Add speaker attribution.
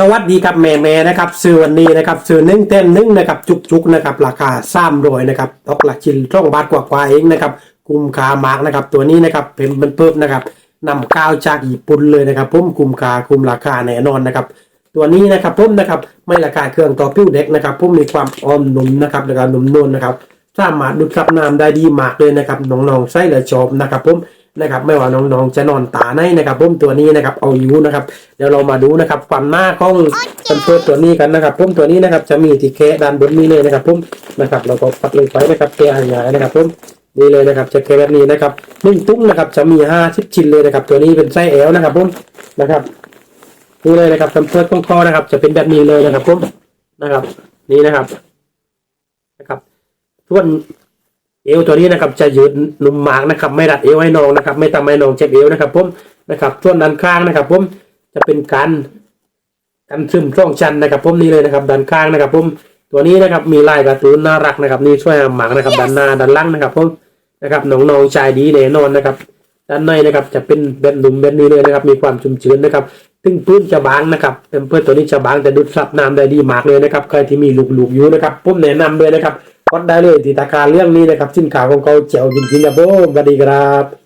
Speaker 1: สวัสดีครับแม่แม่นะครับซื้อวันนี้นะครับซื้อนึ่งเต้นนึ่งนะครับจุกจุกนะครับราคาสามร้อยนะครับตกหลักชิ้นช่องบาทกว่าๆเองนะครับกุมคามากนะครับตัวนี้นะครับเป็นเป็นเพิ่มนะครับนำข้าวจากญี่ปุ่นเลยนะครับผมกุมคาคุมราคาแน่นอนนะครับตัวนี้นะครับผมนะครับไม่ราคาเครื่องต่อปิ้วเด็กนะครับผมมีความอ่อนนุ่มนะครับแล้วก็นุ่มนวลนะครับสามารถดูดซับน้ำได้ดีมากเลยนะครับน้องๆใส่และชอบนะครับผม นะครับไม่ว่าน้องๆจะนอนตาในนะครับผมตัวนี้นะครับเอาอยู่นะครับเดี๋ยวเรามาดูนะครับความหน้าของตันตัวตัวนี้กันนะครับผมตัวนี้นะครับจะมีที่แคะด้านบนนี้เลยนะครับผมนะครับเราก็ปัดลงไปนะครับแกะหายๆนะครับผมนี่เลยนะครับจะแคะแบบนี้นะครับนึ่งตุ้งนะครับจะมีห้าสิบชิ้นเลยนะครับ ตัวนี้เป็นไส้แอลนะครับผมนะครับนี่เลยนะครับทำเพื่อของคอนะครับ จะเป็นแบบนี้เลยนะครับผมนะครับ นี่นะครับนะครับส่วน เอวตัวนี้นะครับจะยืดนุ่มมากนะครับ ไม่รัดเอวให้น้องนะครับ ไม่ทำให้น้องเจ็บเอวนะครับผมนะครับส่วนด้านข้างนะครับ ผมจะเป็นการกันซึมช่องชันนะครับ ผมนี่เลยนะครับด้านข้างนะครับ ผมตัวนี้นะครับมีลายการ์ตูนน่ารักนะครับ นี่ช่วยหมากนะครับด้านหน้าด้านหล่างนะครับ ผมนะครับน้องๆชายดีแน่นอนนะครับ ด้านในนะครับจะเป็นแบบหนุ่มแบบนี้เลยนะครับ มีความชุ่มชื้นนะครับซึ่งพื้นจะบางนะครับเต็มเพื่อนตัวนี้จะบางแต่ดูดซับน้ำได้ดีมากเลยนะครับใครที่มีลูกๆอยู่นะครับผมแนะนำเลยนะครับ กดได้เลยที่ตากาเรื่องนี้นะครับสินข่าของเขาเจ๋วจริงๆครับมสวัสดีครับ